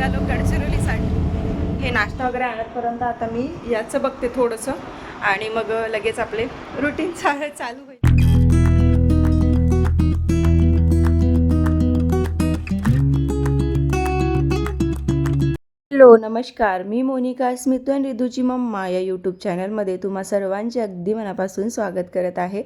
निघालो गडचिरोलीसाठी. हे नाश्ता वगैरे आणतपर्यंत आता मी याचं बघते थोडंसं. आणि मग लगेच आपले रुटीन चालू होईल. हॅलो नमस्कार. मी मोनिका स्मितू आणि रिधूची मम्मा या यूट्यूब चॅनलमध्ये तुम्हा सर्वांचे अगदी मनापासून स्वागत करत आहे.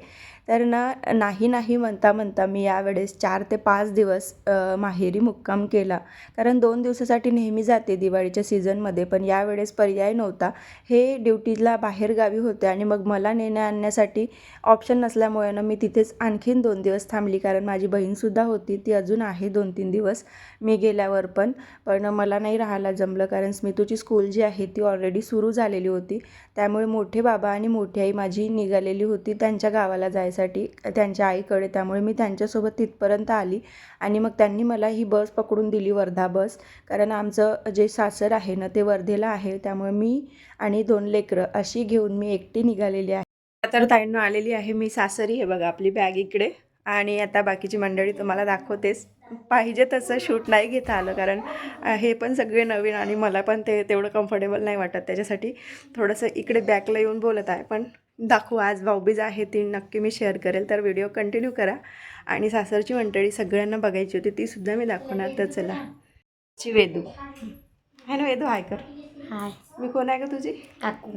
तर ना नाही नाही म्हणता म्हणता मी यावेळेस चार ते पाच दिवस माहेरी मुक्काम केला. कारण दोन दिवसासाठी नेहमी जाते दिवाळीच्या सीझनमध्ये पण यावेळेस पर्याय नव्हता. हे ड्युटीला बाहेरगावी होते आणि मग मला नेण्या आणण्यासाठी ऑप्शन नसल्यामुळे ना मी तिथेच आणखीन दोन दिवस थांबली. कारण माझी बहीणसुद्धा होती ती अजून आहे दोन तीन दिवस मी गेल्यावर पण. पण मला नाही राहायला जमलं कारण स्मितूची स्कूल जी आहे ती ऑलरेडी सुरू झालेली होती. त्यामुळे मोठे बाबा आणि मोठी आई माझी निघालेली होती त्यांच्या गावाला जायचं जाण्यासाठी त्यांच्या आईकडे. त्यामुळे मी त्यांच्यासोबत तिथपर्यंत आली आणि मग त्यांनी मला ही बस पकडून दिली वर्धा बस. कारण आमचं जे सासर आहे ना ते वर्धेला आहे. त्यामुळे मी आणि दोन लेकरं अशी घेऊन मी एकटी निघालेली आहे. तर ताईंना आलेली आहे मी सासरी. आहे बघा आपली बॅग इकडे. आणि आता बाकीची मंडळी तुम्हाला दाखवतेच. पाहिजे तसं शूट नाही घेता आलं. कारण हे पण सगळे नवीन आणि मला पण ते तेवढं कम्फर्टेबल नाही वाटत. त्याच्यासाठी थोडंसं इकडे बॅकला येऊन बोलत आहे. पण दाखवू आज भाऊबीज आहे ती नक्की मी शेअर करेल तर व्हिडिओ कंटिन्यू करा. आणि सासरची मंडळी सगळ्यांना बघायची होती ती सुद्धा मी दाखवणार तर चला. ची वेदू. आहे ना वेदू? हाय कर. हाय. मी कोण आहे का तुझी? काकू.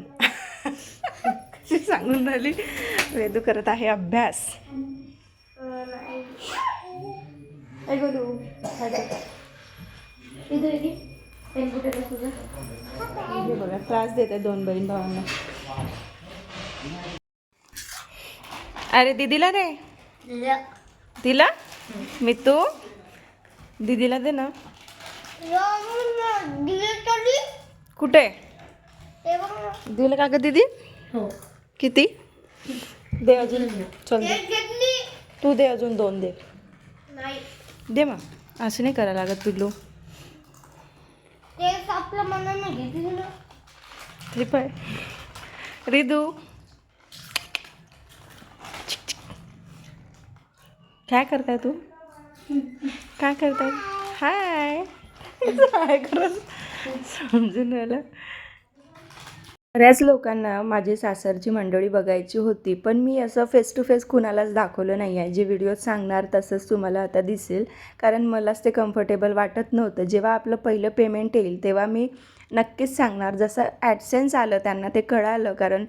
सांगून राहिली. वेदू करत आहे अभ्यास. बघा त्रास देत आहे दोन बहीण भावांना. अरे दीदीला रे दिला? मी तू? दीदीला दे ना. कुठे? दिलं का ग दीदी? हो. किती? दे अजून चल दे. तू दे अजून दोन दे. दे मग. असं नाही करायला लागत पिल्लू. आपल्या मनानं घेतली ना ट्रिप आहे रिदू. काय करताय तू? काय करताय? हाय. हाय करत समजून आलं बऱ्याच लोकांना माझी सासरची मंडळी बघायची होती पण मी असं फेस टू फेस कुणालाच दाखवलं नाही आहे जे व्हिडिओत सांगणार तसंच तुम्हाला आता दिसेल. कारण मलाच ते कम्फर्टेबल वाटत नव्हतं. जेव्हा आपलं पहिलं पेमेंट येईल तेव्हा मी नक्कीच सांगणार. जसं ॲडसेन्स आलं त्यांना ते कळालं. कारण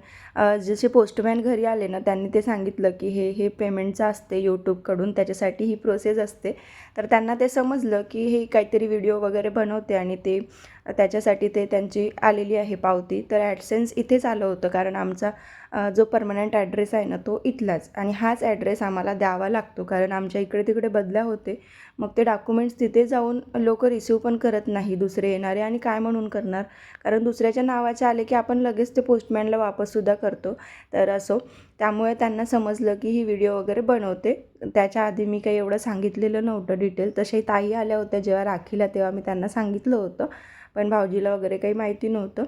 जसे पोस्टमॅन घरी आले ना त्यांनी ते सांगितलं की हे हे पेमेंटचं असते यूट्यूबकडून त्याच्यासाठी ही प्रोसेस असते. तर त्यांना ते समजलं की हे काहीतरी व्हिडिओ वगैरे बनवते आणि ते त्याच्यासाठी ते त्यांची आलेली आहे पावती. तर ॲडसेन्स इथेच आलं होतं कारण आमचा जो परमनंट ॲड्रेस आहे ना तो इथलाच. आणि हाच ॲड्रेस आम्हाला द्यावा लागतो कारण आमच्या इकडे तिकडे बदल्या होते. मग ते डॉक्युमेंट्स तिथे जाऊन लोक रिसिव्ह पण करत नाही दुसरे येणारे आणि काय म्हणून करणार? कारण दुसऱ्याच्या नावाचे आले की आपण लगेच ते पोस्टमॅनला वापससुद्धा कर करतो. तर असो. त्यामुळे त्यांना समजलं की ही व्हिडिओ वगैरे बनवते. त्याच्या आधी मी काही एवढं सांगितलेलं नव्हतं डिटेल तसे ताई आल्या होत्या जेव्हा राखीला तेव्हा मी त्यांना सांगितलं होतं. पण भाऊजीला वगैरे काही माहिती नव्हतं.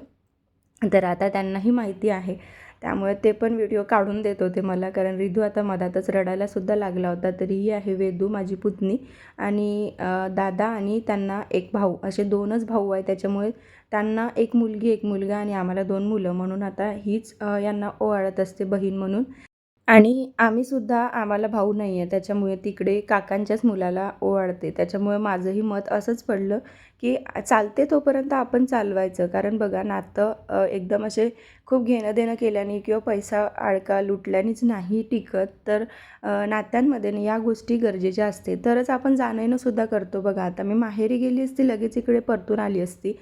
तर आता त्यांनाही माहिती आहे. त्यामुळे ते पण व्हिडिओ काढून देत होते मला. कारण रिधू आता मधातच रडायलासुद्धा लागला होता. तरी ही आहे वेदू माझी पुतणी आणि दादा आणि त्यांना एक भाऊ. असे दोनच भाऊ आहे त्याच्यामुळे त्यांना एक मुलगी एक मुलगा आणि आम्हाला दोन मुलं. म्हणून आता हीच यांना ओवाळत असते बहीण म्हणून. आणि आम्हीसुद्धा आम्हाला भाऊ नाही आहे त्याच्यामुळे तिकडे काकांच्याच मुलाला ओवाळते. त्याच्यामुळे माझंही मत असंच पडलं की चालते तोपर्यंत आपण चालवायचं. कारण बघा नातं एकदम असे खूप घेणं देणं केल्याने किंवा पैसा आळका लुटल्यानेच नाही टिकत. तर नात्यांमध्ये ना या गोष्टी गरजेच्या असते. तरच आपण जाणं येणंसुद्धा करतो. बघा आता मी माहेरी गेली असती लगेच इकडे परतून आली असती.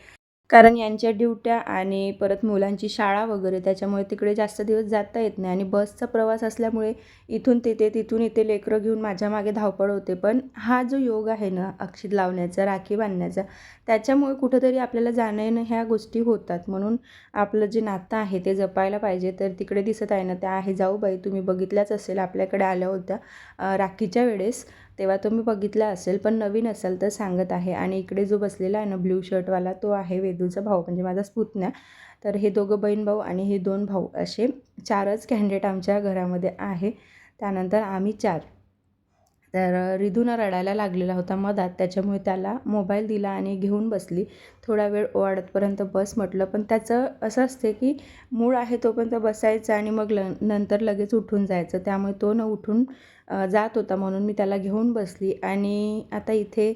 कारण यांच्या ड्युट्या आणि परत मुलांची शाळा वगैरे त्याच्यामुळे तिकडे जास्त दिवस जाता येत नाही. आणि बसचा प्रवास असल्यामुळे इथून तिथे तिथून इथे लेकरं घेऊन माझ्या मागे धावपळ होते. पण हा जो योग आहे ना अक्षित लावण्याचा राखी बांधण्याचा त्याच्यामुळे कुठंतरी आपल्याला जाणं येणं ह्या गोष्टी होतात. म्हणून आपलं जे नातं आहे ते जपायला पाहिजे. तर तिकडे दिसत आहे ना त्या आहे जाऊ बाई तुम्ही बघितल्याच असेल आपल्याकडे आल्या होत्या राखीच्या वेळेस. तेव्हा तुम्ही बघितला असेल पण नवीन असेल तर सांगत आहे. आणि इकडे जो बसलेला आहे ना ब्ल्यू शर्टवाला तो आहे वेदूचा भाऊ म्हणजे माझा स्पुतण्या तर हे दोघं बहीण भाऊ आणि हे दोन भाऊ असे चारच कॅन्डिडेट आमच्या घरामध्ये आहे. त्यानंतर आम्ही चार. तर रिधूनं रडायला लागलेला होता मधात. त्याच्यामुळे त्याला मोबाईल दिला आणि घेऊन बसली. थोडा वेळ ओवाळतपर्यंत बस म्हटलं पण त्याचं असं असते की मूळ आहे तोपर्यंत बसायचं आणि मग ल नंतर लगेच उठून जायचं. त्यामुळे तो न उठून जात होता म्हणून मी त्याला घेऊन बसली आणि आता इथे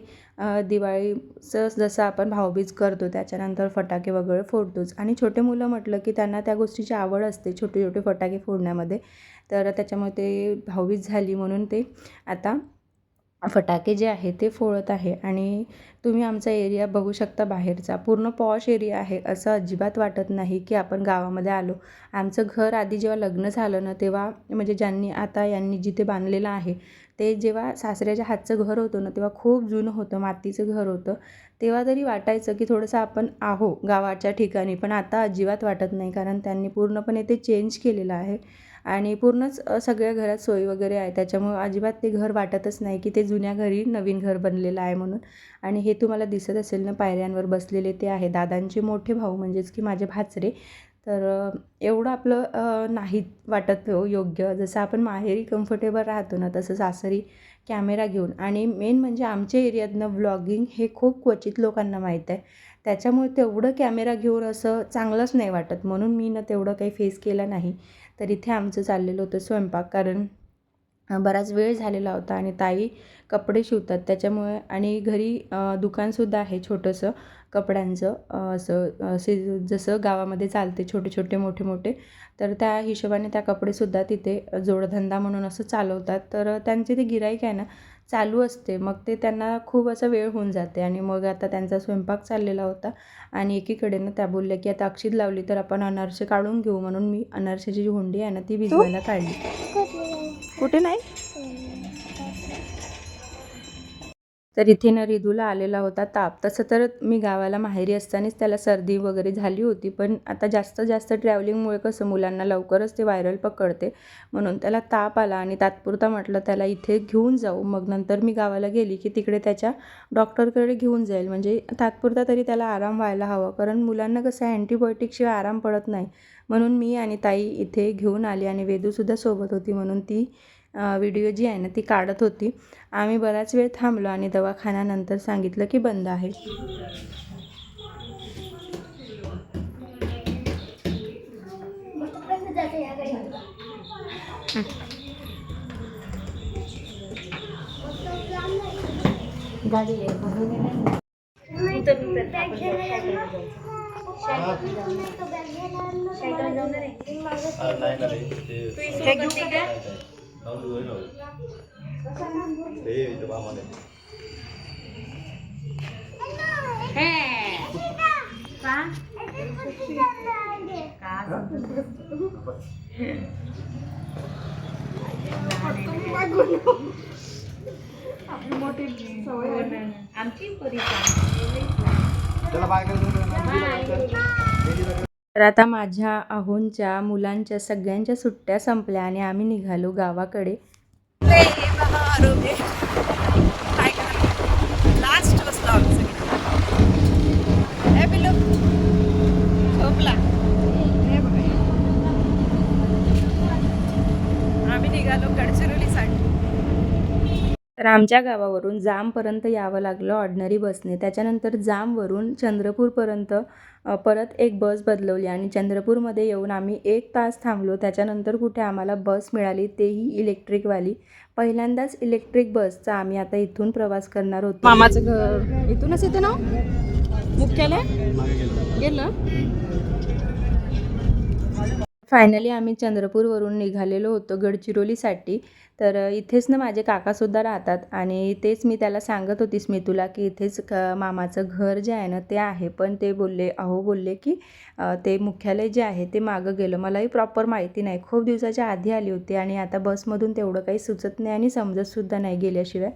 दिवाळीचं जसं आपण भाऊबीज करतो त्याच्यानंतर फटाके वगैरे फोडतोच. आणि छोटे मुलं म्हटलं की त्यांना त्या गोष्टीची आवड असते छोटे छोटे फटाके फोडण्यामध्ये. तर त्याच्यामुळे ते भाऊबीज झाली म्हणून ते आता फटाके जे आहे ते फोडत आहे आणि तुम्ही आमचा एरिया बघू शकता बाहेरचा. पूर्ण पॉश एरिया आहे असं अजिबात वाटत नाही की आपण गावामध्ये आलो. आमचं घर आधी जेव्हा लग्न झालं ना तेव्हा म्हणजे ज्यांनी आता यांनी जिथे बांधलेलं आहे ते जेव्हा सासऱ्याच्या हातचं घर होतं ना तेव्हा खूप जुनं होतं मातीचं घर होतं. तेव्हा तरी वाटायचं की थोडंसं आपण आहो गावाच्या ठिकाणी पण आता अजिबात वाटत नाही कारण त्यांनी पूर्णपणे ते चेंज केलेलं आहे. आणि पूर्णच सगळ्या घरात सोयी वगैरे आहे. त्याच्यामुळं अजिबात ते घर वाटतच नाही की ते जुन्या घरी नवीन घर बनलेलं आहे म्हणून. आणि हे तुम्हाला दिसत असेल ना पायऱ्यांवर बसलेले ते आहे. दादांचे मोठे भाऊ म्हणजेच की माझे भाचरे. तर एवढं आपलं नाही वाटत हो योग्य. जसं आपण माहेरी कम्फर्टेबल राहतो ना तसं सासरी कॅमेरा घेऊन. आणि मेन म्हणजे आमच्या एरियातनं व्लॉगिंग हे खूप क्वचित लोकांना माहीत आहे. त्याच्यामुळे तेवढं कॅमेरा घेऊन असं चांगलंच नाही वाटत. म्हणून मी ना तेवढं काही फेस केलं नाही. तर इथे आमचं चाललेलं होतं स्वयंपाक कारण बराच वेळ झालेला होता आणि ताई कपडे शिवतात. त्याच्यामुळे आणि घरी दुकानसुद्धा आहे छोटंसं कपड्यांचं. असं असे जसं गावामध्ये चालते छोटे छोटे मोठे मोठे तर त्या हिशोबाने त्या कपडेसुद्धा तिथे जोडधंदा म्हणून असं चालवतात. तर त्यांचे ते गिराईक आहे ना चालू असते. मग ते त्यांना खूप असा वेळ होऊन जाते. आणि मग आता त्यांचा स्वयंपाक चाललेला होता. आणि एकीकडे ना त्या बोलल्या की आता अक्षीत लावली तर आपण अनारसे काढून घेऊ. म्हणून मी अनारशाची जी हुंडी आहे ना ती भिजवायला काढली. कुठे नाही? तर इथे ना रिदूला आलेला होता ताप. तसं तर मी गावाला माहेरी असतानाच त्याला सर्दी वगैरे झाली होती पण आता जास्त जास्त ट्रॅव्हलिंगमुळे कसं मुलांना लवकरच ते व्हायरल पकडते. म्हणून त्याला ताप आला आणि तात्पुरता म्हटलं त्याला इथे घेऊन जाऊ. मग नंतर मी गावाला गेली की तिकडे त्याच्या डॉक्टरकडे घेऊन जाईल. म्हणजे तात्पुरता तरी त्याला आराम व्हायला हवा कारण मुलांना कसं अँटीबायोटिकशिवाय आराम पडत नाही. म्हणून मी आणि ताई इथे घेऊन आली आणि वेदूसुद्धा सोबत होती. म्हणून ती व्हिडिओ जी आहे ना ती काढत होती. आम्ही बराच वेळ थांबलो आणि दवाखान्यानंतर सांगितलं की बंद आहे. जाते या गाडीत? गाडी आहे बॅग घ्यायला येणार ना? सायकल नाही तो बॅग घ्यायला येणार ना? तर आता माझ्या अहोंच्या मुलांच्या सगळ्यांच्या सुट्ट्या संपल्या आणि आम्ही निघालो गावाकडे. लास्ट आम्ही निघालो गडचिरोलीसाठी. तर आमच्या गावावरून जामपर्यंत यावं लागलं ऑर्डनरी बसने त्याच्यानंतर जामवरून चंद्रपूरपर्यंत परत एक बस बदलवली आणि चंद्रपूरमध्ये येऊन आम्ही एक तास थांबलो. त्याच्यानंतर कुठे आम्हाला बस मिळाली तेही इलेक्ट्रिकवाली पहिल्यांदाच इलेक्ट्रिक बसचा आम्ही आता इथून प्रवास करणार होतो. मामाचं घर. इथूनच येते ना मुख्यालय? गेलं. फायनली आम्ही चंद्रपूरवरून निघालेलो होतो गडचिरोलीसाठी. तर इथेच ना माझे काकासुद्धा राहतात आणि तेच मी त्याला सांगत होती स्मितूला की इथेच क मामाचं घर जे आहे ना ते आहे. पण ते बोलले अहो बोलले की ते मुख्यालय जे आहे ते मागं गेलं. मलाही प्रॉपर माहिती नाही. खूप दिवसाच्या आधी आली होती आणि आता बसमधून तेवढं काही सुचत नाही आणि समजतसुद्धा नाही गेल्याशिवाय.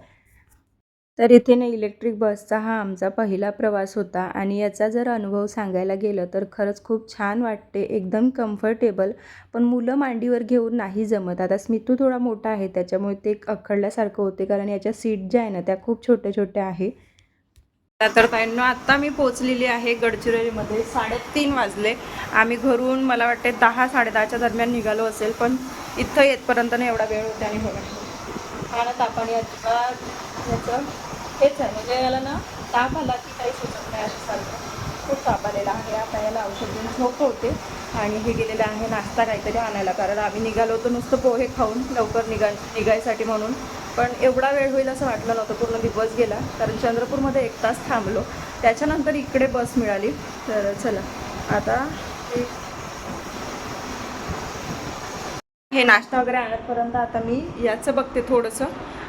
तर इथे ना इलेक्ट्रिक बसचा हा आमचा पहिला प्रवास होता आणि याचा जर अनुभव सांगायला गेलं तर खरंच खूप छान वाटते एकदम कम्फर्टेबल पण मुलं मांडीवर घेऊन नाही जमत. आता स्मितू थोडा मोठा आहे त्याच्यामुळे ते अखडल्यासारखं होते कारण याच्या सीट ज्या आहे ना त्या खूप छोट्या छोट्या आहे. तर ताईंनो आत्ता मी पोचलेली आहे गडचिरोलीमध्ये. साडेतीन वाजले. आम्ही घरून मला वाटते दहा साडेदहाच्या दरम्यान निघालो असेल पण इथं येतपर्यंत ना एवढा वेळ होता आणि बघा कारण आपण याचं हेच आहे म्हणजे याला ना ताप आला की काही सुचत नाही असं सारखं. खूप ताप आलेला आहे. आता याला औषध देऊन झोप होते आणि हे गेलेलं आहे नाश्ता काहीतरी आणायला. कारण आम्ही निघालो होतो नुसतं पोहे खाऊन लवकर निघा निघायसाठी म्हणून. पण एवढा वेळ होईल असं वाटलं नव्हतं. पूर्ण दिवस गेला. कारण चंद्रपूरमध्ये एक तास थांबलो. त्याच्यानंतर इकडे बस मिळाली. तर चला आता हे हे नाश्ता वगैरे आणतपर्यंत आता मी याचं बघते थोडंसं.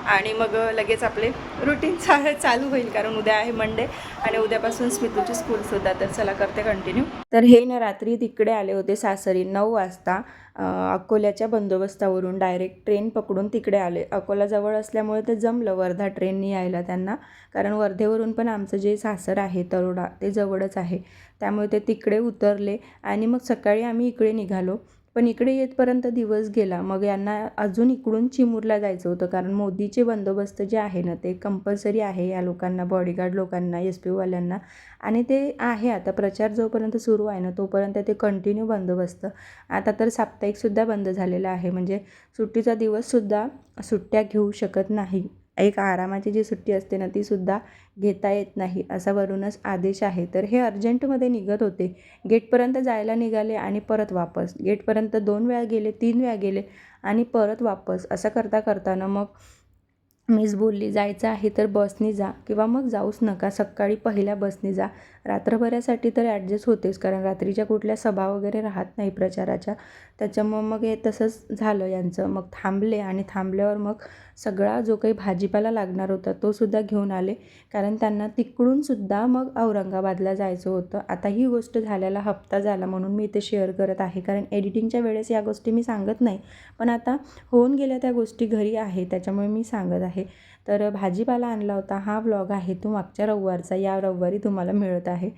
आणि मग लगेच आपले रुटीन चा चालू होईल कारण उद्या आहे मंडे आणि उद्यापासून स्मितूची स्कूलसुद्धा तर चला करते कंटिन्यू तर हे ना रात्री तिकडे आले होते सासरी नऊ वाजता. अकोल्याच्या बंदोबस्तावरून डायरेक्ट ट्रेन पकडून तिकडे आले. अकोला जवळ असल्यामुळे ते जमलं वर्धा ट्रेननी यायला त्यांना. कारण वर्धेवरून पण आमचं जे सासर आहे तरोडा ते जवळच आहे. त्यामुळे ते तिकडे उतरले आणि मग सकाळी आम्ही इकडे निघालो. पण इकडे येतपर्यंत दिवस गेला. मग यांना अजून इकडून चिमूरला जायचं होतं. कारण मोदीचे बंदोबस्त जे आहे ना ते कंपल्सरी आहे या लोकांना बॉडीगार्ड लोकांना एस पी वाल्यांना. आणि ते आहे आता. प्रचार जोपर्यंत सुरू आहे ना तोपर्यंत ते कंटिन्यू बंदोबस्त. आता तर साप्ताहिकसुद्धा बंद झालेलं आहे. म्हणजे सुट्टीचा दिवससुद्धा सुट्ट्या घेऊ शकत नाही. एक आरामाची जी सुट्टी असते ना तीसुद्धा घेता येत नाही असा वरूनच आदेश आहे. तर हे अर्जंटमध्ये निघत होते. गेटपर्यंत जायला निघाले आणि परत वापस. गेटपर्यंत दोन वेळा गेले तीन वेळा गेले आणि परत वापस. असं करता करताना मग मीच बोलली जायचं आहे तर बसनी जा किंवा मग जाऊच नका सकाळी पहिल्या बसने जा. रात्रभरासाठी तर ॲडजस्ट होतेच कारण रात्रीच्या कुठल्या सभा वगैरे राहत नाही प्रचाराच्या. त्याच्यामुळं मग हे तसंच झालं यांचं. मग थांबले आणि थांबल्यावर मग सगळा जो काही भाजीपाला लागणार होता तोसुद्धा घेऊन आले. कारण त्यांना तिकडूनसुद्धा मग औरंगाबादला जायचं होतं. आता ही गोष्ट झाल्याला हप्ता झाला म्हणून मी इथे शेअर करत आहे. कारण एडिटिंगच्या वेळेस या गोष्टी मी सांगत नाही. पण आता होऊन गेल्या त्या गोष्टी घरी आहे. त्याच्यामुळे मी सांगत आहे. आहे. तर भाजीपाला आणला होता. हा व्लॉग आहे तो मागच्या रविवारचा. या रविवारी तुम्हाला मिळत आहे.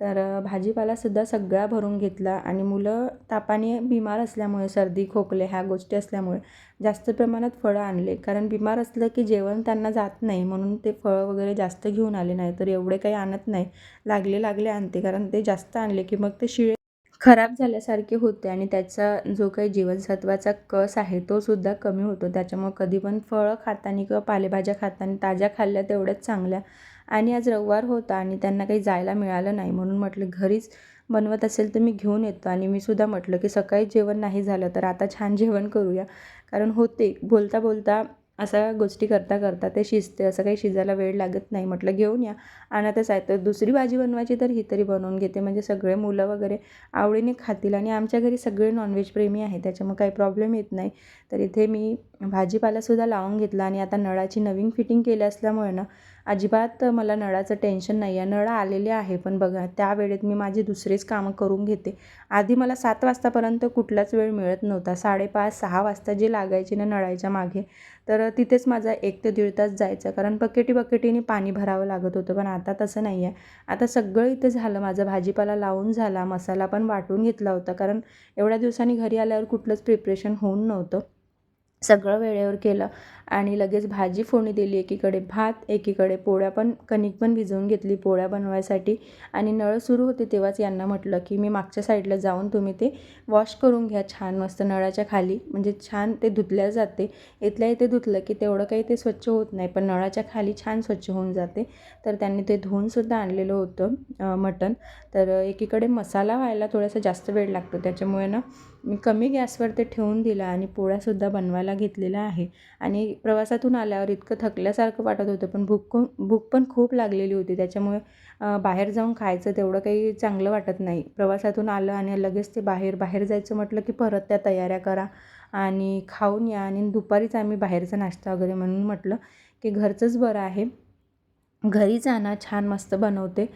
तर भाजीपालासुद्धा सगळा भरून घेतला आणि मुलं तापाने बिमार असल्यामुळे सर्दी खोकले ह्या गोष्टी असल्यामुळे जास्त प्रमाणात फळं आणले. कारण बिमार असलं की जेवण त्यांना जात नाही. म्हणून ते फळं वगैरे जास्त घेऊन आले नाही तर एवढे काही आणत नाही. लागले लागले आणते. कारण ते जास्त आणले की मग ते शिळे खराब झाल्यासारखे होते आणि त्याचा जो काही जीवनसत्वाचा कस आहे तो सुद्धा कमी होतो. त्याच्यामुळे कधी पण फळं खाताना किंवा पालेभाज्या खाताना ताज्या खाल्ल्या तेवढ्याच चांगल्या. आणि आज रविवार होता आणि त्यांना काही जायला मिळालं नाही म्हणून म्हटलं घरीच बनवत असेल तर मी घेऊन येतो. आणि मी सुद्धा म्हटलं की सकाळी जेवण नाही झालं तर आता छान जेवण करूया. कारण होते बोलता बोलता अशा गोष्टी करता करता ते शिजते असं काही शिजायला वेळ लागत नाही. म्हटलं घेऊन या. आणि आता आहे तर दुसरी भाजी बनवायची तर ही तरी बनवून घेते. म्हणजे सगळे मुलं वगैरे आवडीने खातील आणि आमच्या घरी सगळे नॉनव्हेज प्रेमी आहे त्याच्यामुळे काही प्रॉब्लेम येत नाही. तर इथे मी भाजीपालासुद्धा लावून घेतला आणि आता नळाची नवीन फिटिंग केली असल्यामुळे ना अजिबात मला नळाचं टेन्शन नाही आहे. नळ आलेले आहे पण बघा त्या वेळेत मी माझी दुसरेच कामं करून घेते. आधी मला सात वाजतापर्यंत कुठलाच वेळ मिळत नव्हता. साडेपाच सहा वाजता जे लागायचे ना नळाच्या मागे तर तिथेच माझा एक ते दीड तास जायचा. कारण बकेटी बकेटीने पाणी भरावं लागत होतं पण आता तसं नाही आहे. आता सगळं इथं झालं. माझं भाजीपाला लावून झाला. मसाला पण वाटून घेतला होता कारण एवढ्या दिवसांनी घरी आल्यावर कुठलंच प्रिपरेशन होऊन नव्हतं. सगळं वेळेवर केलं. आणि लगेच भाजी फोडणी दिली एकीकडे भात एकीकडे पोळ्या पण कणिक पण भिजवून घेतली पोळ्या बनवायसाठी. आणि नळ सुरू होते तेव्हाच यांना म्हटलं की मी मागच्या साईडला जाऊन तुम्ही ते वॉश करून घ्या छान मस्त नळाच्या खाली. म्हणजे छान ते धुतल्या जाते. इथल्या इथे धुतलं की तेवढं काही ते स्वच्छ होत नाही पण नळाच्या खाली छान स्वच्छ होऊन जाते. तर त्यांनी ते धुवूनसुद्धा आणलेलं होतं मटण. तर एकीकडे मसाला व्हायला थोडासा जास्त वेळ लागतो. त्याच्यामुळे ना मी कमी गॅसवर ते ठेवून दिलं आणि पोळ्यासुद्धा बनवायला घेतलेला आहे. आणि प्रवासातून आल्यावर इतकं थकल्यासारखं वाटत होतं पण भूक भूक पण खूप लागलेली होती. त्याच्यामुळे बाहेर जाऊन खायचं तेवढं काही चांगलं वाटत नाही. प्रवासातून आलं आणि लगेच ते बाहेर बाहेर जायचं म्हटलं की परत त्या तयाऱ्या करा आणि खाऊन या आणि दुपारीच आम्ही बाहेरचा नाश्ता वगैरे म्हणून म्हटलं की घरचंच बरं आहे. घरीच आणा छान मस्त बनवते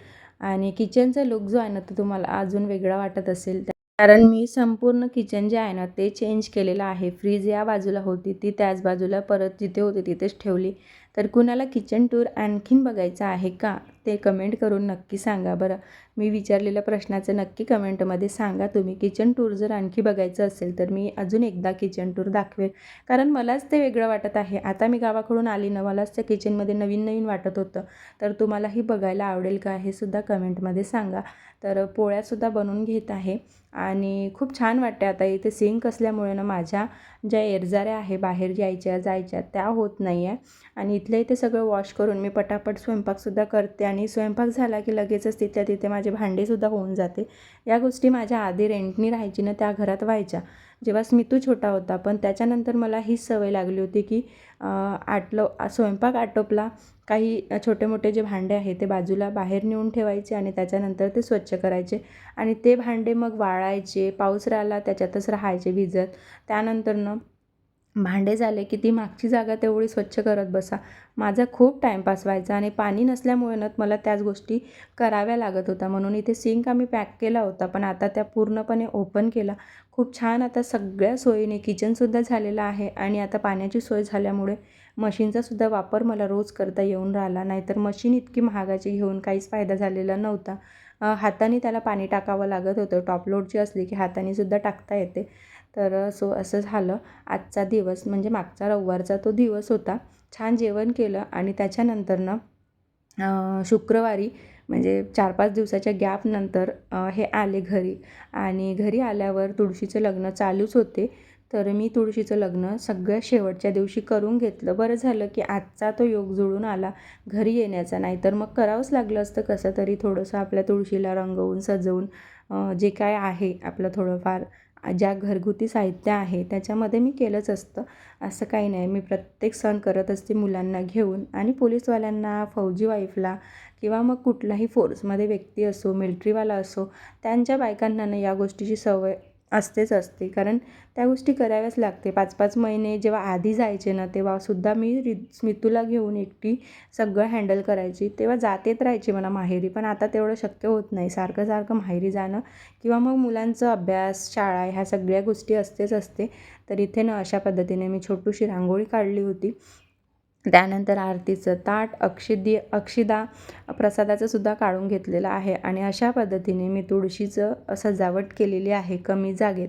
आणि किचनचा लुक जो आहे ना तो तुम्हाला अजून वेगळा वाटत असेल. कारण मी संपूर्ण किचन जे आहे ना ते चेंज केलेलं आहे. फ्रीज या बाजूला होती ती त्याच बाजूला परत जिथे होती तिथेच ठेवली. तर कुणाला किचन टूर आणखीन बघायचा आहे का ते कमेंट करून नक्की सांगा बरं. मी विचारलेल्या प्रश्नाचं नक्की कमेंटमध्ये सांगा. तुम्ही किचन टूर जर आणखी बघायचं असेल तर मी अजून एकदा किचन टूर दाखवेल. कारण मलाच ते वेगळं वाटत आहे. आता मी गावाकडून आली ना मलाच त्या किचनमध्ये नवीन नवीन वाटत होतं. तर तुम्हालाही बघायला आवडेल का हे सुद्धा कमेंटमध्ये सांगा. तर पोळ्यासुद्धा बनवून घेत आहे. आणि खूप छान वाटते आता इथे सिंक असल्यामुळे ना माझ्या ज्या एरजाऱ्या आहे बाहेर यायच्या जायच्या त्या होत नाही आहे आणि इथल्या इथे सगळं वॉश करून मी पटापट स्वयंपाकसुद्धा करते आणि स्वयंपाक झाला की लगेचच तिथल्या तिथे माझे भांडेसुद्धा होऊन जाते. या गोष्टी माझ्या आधी रेंटनी राहायची ना त्या घरात व्हायच्या. जेव्हा स्मितू छोटा होता पण त्याच्यानंतर मला हीच सवय लागली होती की अं, आटलं स्वयंपाक आटोपला काही छोटे मोठे जे भांडे आहे ते बाजूला बाहेर नेऊन ठेवायचे आणि त्याच्यानंतर ते स्वच्छ करायचे. आणि ते भांडे मग वाळायचे पाऊस राहिला त्याच्यातच राहायचे भिजत. त्यानंतरनं भांडे झाले की ती मागची जागा तेवढी स्वच्छ करत बसा. माझा खूप टाईमपास व्हायचा आणि पाणी नसल्यामुळे ना मला त्याच गोष्टी कराव्या लागत होत्या म्हणून इथे सिंक आम्ही पॅक केला होता पण आता त्या पूर्णपणे ओपन केला. खूप छान आता सगळ्या सोयीने किचनसुद्धा झालेलं आहे आणि आता पाण्याची सोय झाल्यामुळे मशीनचासुद्धा वापर मला रोज करता येऊन राहिला. नाहीतर मशीन इतकी महागाची घेऊन काहीच फायदा झालेला नव्हता. हाताने त्याला पाणी टाकावं लागत होतं. टॉप लोडची असली की हातानेसुद्धा टाकता येते. तर सो असं झालं. आजचा दिवस म्हणजे मागचा रविवारचा तो दिवस होता. छान जेवण केलं आणि त्याच्यानंतरनं शुक्रवारी म्हणजे चार पाच दिवसाच्या गॅपनंतर हे आले घरी. आणि घरी आल्यावर तुळशीचं लग्न चालूच होते. तर मी तुळशीचं लग्न सगळ्या शेवटच्या दिवशी करून घेतलं. बरं झालं की आजचा तो योग जुळून आला. घरी येण्याचा नाही तर मग करावंच लागलं असतं कसं तरी थोडंसं आपल्या तुळशीला रंगवून सजवून जे काय आहे आपलं थोडंफार ज्या घरगुती साहित्य आहे त्याच्यामध्ये मी केलंच असतं. असं काही नाही. मी प्रत्येक सण करत असते मुलांना घेऊन आणि पोलीसवाल्यांना फौजी वाईफला किंवा मग कुठलाही फोर्समध्ये व्यक्ती असो मिल्ट्रीवाला असो त्यांच्या बायकांना ना या गोष्टीची सवय असतेच असते. कारण त्या गोष्टी कराव्याच लागते. पाच पाच महिने जेव्हा आधी जायचे ना तेव्हासुद्धा मी रि स्मितूला घेऊन एकटी सगळं हँडल करायची. तेव्हा जातेत राहायची मला माहेरी. पण आता तेवढं शक्य होत नाही. सारखं सारखं माहेरी जाणं किंवा मग मुलांचं अभ्यास शाळा ह्या सगळ्या गोष्टी असतेच असते. तर इथे ना अशा पद्धतीने मी छोटूशी रांगोळी काढली होती. त्यानंतर आरतीचं ताट अक्षिदी अक्षिदा प्रसादाचं सुद्धा काढून घेतलेलं आहे. आणि अशा पद्धतीने मी तुळशीचं सजावट केलेली आहे कमी जागेत.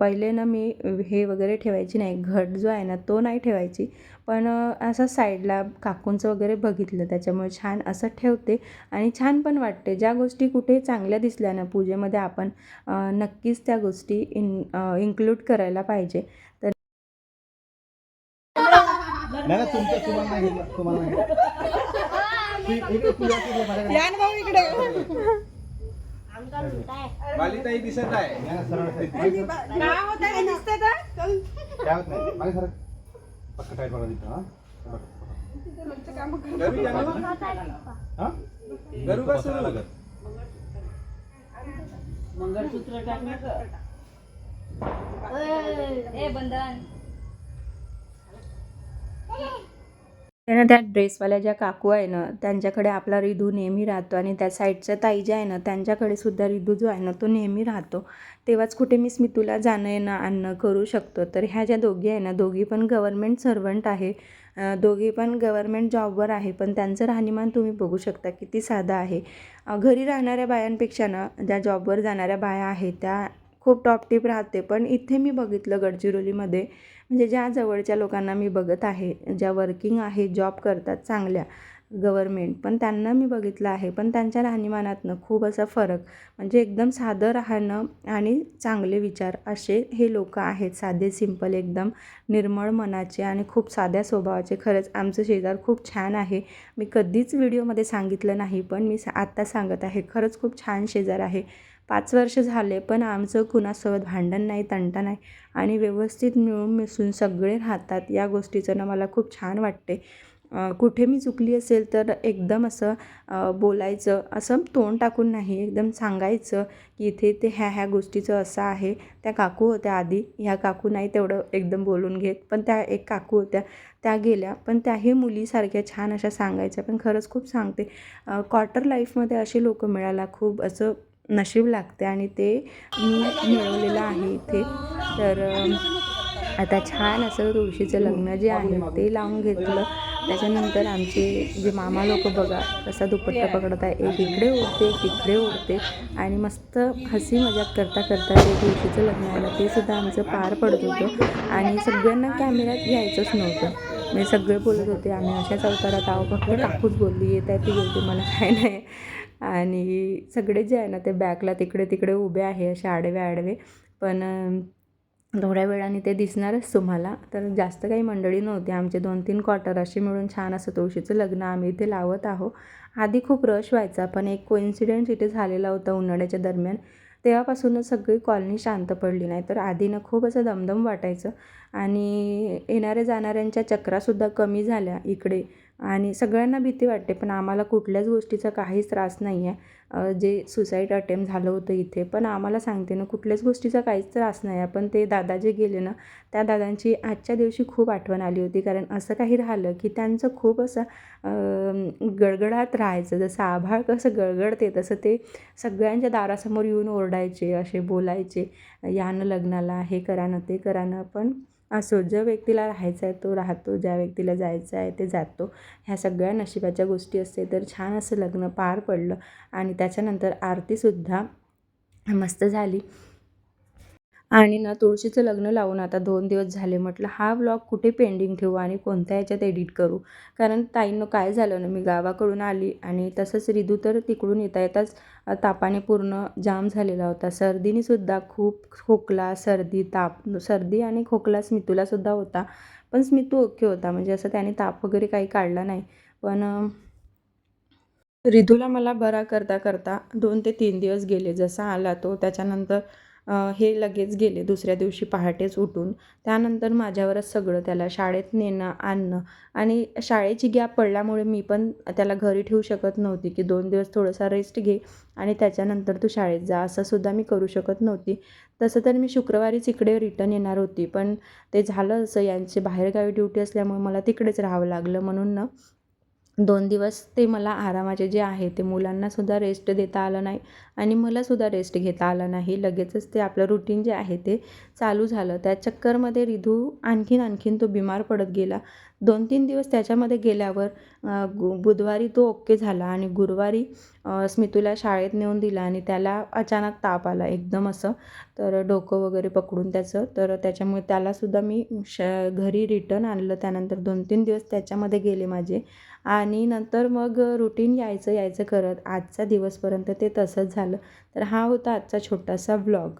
पहिले ना मी हे वगैरे ठेवायची नाही. घट जो आहे ना तो नाही ठेवायची. पण असं साईडला काकूंचं वगैरे बघितलं. त्याच्यामुळे छान असं ठेवते. आणि छान पण वाटते. ज्या गोष्टी कुठे चांगल्या दिसल्या ना पूजेमध्ये आपण नक्कीच त्या गोष्टी इन इन्क्लूड करायला पाहिजे. तर नाही ना तुमचं तुम्हाला नाही घेतलं तुम्हाला नाही घेतलं. तू इकडे तू या तिकडे माझ्याकडे. बालिताई दिसत आहे या ना, सरळ सरळ. काय होत नाही मागे सरळ. पक्का टाईट बघा तिथं, हा? बघा, बघा. हा? गरू का सुरू ए बंधन त्यानं त्या ड्रेसवाल्या ज्या काकू आहे ना त्यांच्याकडे आपला रिधू नेहमी राहतो आणि त्या साईडच्या ताई ज्या आहे ना त्यांच्याकडे सुद्धा रिधू जो आहे ना तो नेहमी राहतो. तेव्हाच कुठे मी स्मितूला जाणं येणं आणणं करू शकतो. तर ह्या ज्या दोघी आहे ना दोघी पण गव्हर्मेंट सर्वंट आहे. दोघी पण गव्हर्मेंट जॉबवर आहे पण त्यांचं राहणीमान तुम्ही बघू शकता किती साधं आहे. घरी राहणाऱ्या बायांपेक्षा ना ज्या जॉबवर जाणाऱ्या बाया आहेत त्या खूप टॉपटीप राहते. पण इथे मी बघितलं गडचिरोलीमध्ये म्हणजे ज्या जवळच्या लोकांना मी बघत आहे ज्या वर्किंग आहे जॉब करतात चांगल्या गव्हर्मेंट पण त्यांना मी बघितलं आहे. पण त्यांच्या राहणीमानातनं खूप असा फरक म्हणजे एकदम साधं राहणं आणि चांगले विचार असे हे लोक आहेत. साधे सिंपल एकदम निर्मळ मनाचे आणि खूप साध्या स्वभावाचे. खरंच आमचं शेजार खूप छान आहे. मी कधीच व्हिडिओमध्ये सांगितलं नाही पण मी सा आत्ता सांगत आहे. खरंच खूप छान शेजार आहे. पाच वर्ष झाले पण आमचं कुणासोबत भांडण नाही तंटा नाही आणि व्यवस्थित मिळून मिसळून सगळे राहतात. या गोष्टीचं ना मला खूप छान वाटते. कुठे मी चुकली असेल तर एकदम असं बोलायचं असं तोंड टाकून नाही एकदम सांगायचं की इथे ते ह्या ह्या गोष्टीचं असं आहे. त्या काकू होत्या आधी ह्या काकू नाही तेवढं एकदम बोलून घेत पण त्या एक काकू होत्या त्या गेल्या. पण त्याही मुलीसारख्या छान अशा सांगायच्या पण खरंच खूप सांगते. क्वार्टर लाईफमध्ये असे लोक मिळायला खूप असं नशीब लागते आणि ते मी मिळवलेलं आहे इथे. तर आता छान असं तुळशीचं लग्न जे आहे ते लावून घेतलं. त्याच्यानंतर आमचे जे मामा लोक बघा कसा दुपट्टा पकडत आहे. एक इकडे उडते एक इकडे उडते. आणि मस्त हसी मजाक करता करता ते तुळशीचं लग्न आलं. ते सुद्धा आमचं पार पडत होतं. आणि सगळ्यांना कॅमेऱ्यात यायचंच नव्हतं. म्हणजे सगळे बोलत होते आम्ही अशाच अवतारात आहो फक्त काकूच बोलली येत आहे ती बोलते. मला काय नाही. आणि सगळे जे आहे ना ते बॅकला तिकडे तिकडे उभे आहे असे आडवे आडवे. पण थोड्या वेळाने ते दिसणारच तुम्हाला. तर जास्त काही मंडळी नव्हती. आमचे दोन तीन क्वार्टर असे मिळून छान असं तुळशीचं लग्न आम्ही इथे लावत आहो आधी खूप रश व्हायचा पण एक कोइन्सिडेंट इथे झालेला होता उन्हाळ्याच्या दरम्यान. तेव्हापासूनच सगळी कॉलनी शांत पडली. नाही तर आधीनं खूप असं दमदम वाटायचं. आणि येणाऱ्या जाणाऱ्यांच्या चक्रासुद्धा कमी झाल्या इकडे. आणि सगळ्यांना भीती वाटते पण आम्हाला कुठल्याच गोष्टीचा काहीच त्रास नाही आहे जे सुसाईड अटेम्प्ट झालं होतं इथे पण आम्हाला सांगते ना कुठल्याच गोष्टीचा काहीच त्रास नाही आहे पण ते दादा जे गेले ना त्या दादांची आजच्या दिवशी खूप आठवण आली होती. कारण असं काही राहिलं की त्यांचं खूप असं गडगडात राहायचं. जसं आभाळ कसं गडगडते तसं ते सगळ्यांच्या दारासमोर येऊन ओरडायचे असे बोलायचे यानं लग्नाला हे करा ना ते करा ना. पण असो ज्या व्यक्तीला राहायचं आहे तो राहतो ज्या व्यक्तीला जायचं आहे ते जातो. ह्या सगळ्या नशिबाच्या गोष्टी असते तर छान असं लग्न पार पडलं आणि त्याच्यानंतर आरतीसुद्धा मस्त झाली. आणि ना तुळशीचं लग्न लावून आता दोन दिवस झाले. म्हटलं हा व्लॉग कुठे पेंडिंग ठेवू आणि कोणत्या याच्यात एडिट करू? कारण ताईंनं काय झालं ना मी गावाकडून आली आणि तसंच रिदू तर तिकडून येता येताच तापाने पूर्ण जाम झालेला होता. सर्दीनेसुद्धा खूप खोकला सर्दी ताप सर्दी आणि खोकला स्मितूलासुद्धा होता. पण स्मितू ओके होता म्हणजे असं त्याने ताप वगैरे काही काढला नाही. पण रिधूला मला बरा करता करता दोन ते तीन दिवस गेले जसा आला तो. त्याच्यानंतर हे लगेच गेले दुसऱ्या दिवशी पहाटेच उठून. त्यानंतर माझ्यावरच सगळं त्याला शाळेत नेणं आणणं आणि शाळेची गॅप पडल्यामुळे मी पण त्याला घरी ठेवू शकत नव्हती की दोन दिवस थोडासा रेस्ट घे आणि त्याच्यानंतर तू शाळेत जा असं सुद्धा मी करू शकत नव्हती. तसं तर मी शुक्रवारीच इकडे रिटर्न येणार होती पण ते झालं असं. यांचे बाहेरगावी ड्युटी असल्यामुळे मला तिकडेच राहावं लागलं म्हणून ना दोन दिवस ते मला आरामाचे जे आहे ते मुलांनासुद्धा रेस्ट देता आलं नाही आणि मलासुद्धा रेस्ट घेता आला नाही. लगेचच ते आपलं रुटीन जे आहे ते चालू झालं. त्या चक्करमध्ये रिधू आणखीन आणखीन तो बिमार पडत गेला. दोन तीन दिवस त्याच्यामध्ये गेल्यावर गु बुधवारी तो ओके झाला आणि गुरुवारी स्मितूला शाळेत नेऊन दिला आणि त्याला अचानक ताप आला एकदम असं. तर डोकं वगैरे पकडून त्याचं तर त्याच्यामुळे त्यालासुद्धा मी श घरी रिटर्न आणलं. त्यानंतर दोन तीन दिवस त्याच्यामध्ये गेले माझे. आणि नंतर मग रुटीन यायचं यायचं करत आजचा दिवसपर्यंत ते तसंच झालं. तर हा होता आजचा छोटासा ब्लॉग